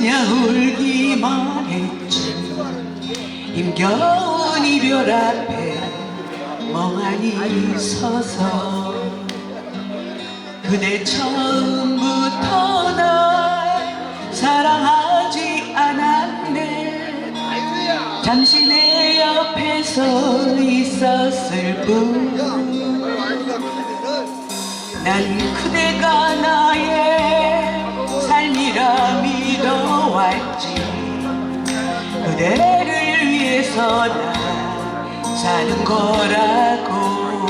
그냥 울기만 했지. 힘겨운 이별 앞에 멍하니 서서 그대 처음부터 날 사랑하지 않았네. 잠시 내 옆에 서 있었을 뿐. 난 그대가 나의 그대를 위해서 나 사는 거라고.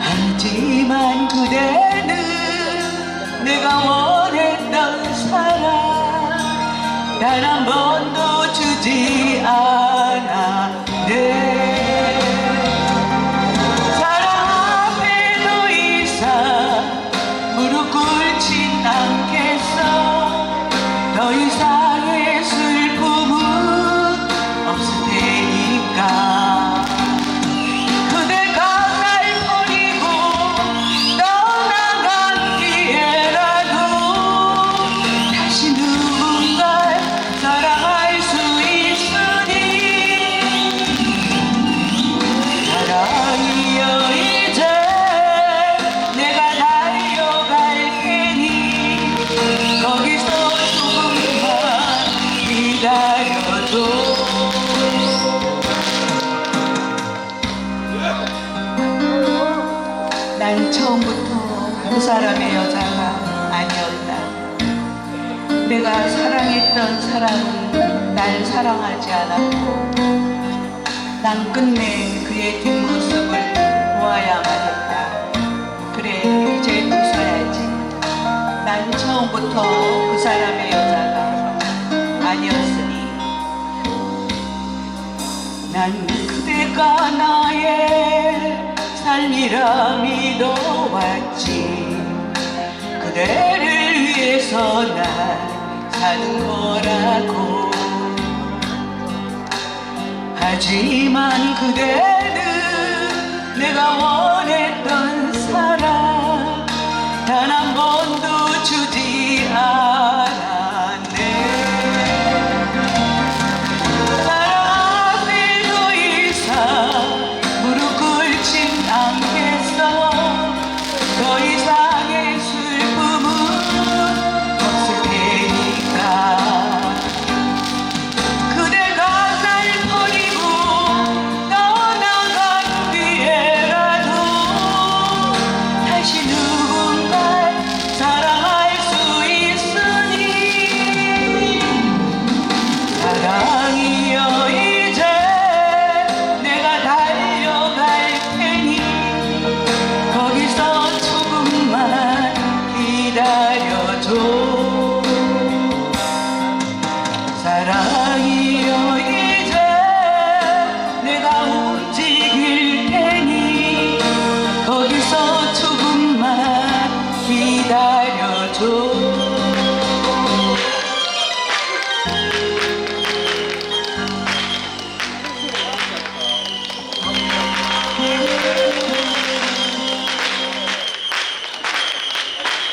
하지만 그대는 내가 원했던 사랑 단 한 번도 주지 않았 사람의 여자가 아니었다 내가 사랑했던 사람은 날 사랑하지 않았고 난 끝내 그의 뒷모습을 보아야만 했다. 그래, 이제 웃어야지. 난 처음부터 그 사람의 여자가 아니었으니. 난 그대가 나의 삶이라 믿어왔지. 그대를 위해서 난 사는 거라고. 하지만 그대는 내가 원 I know too.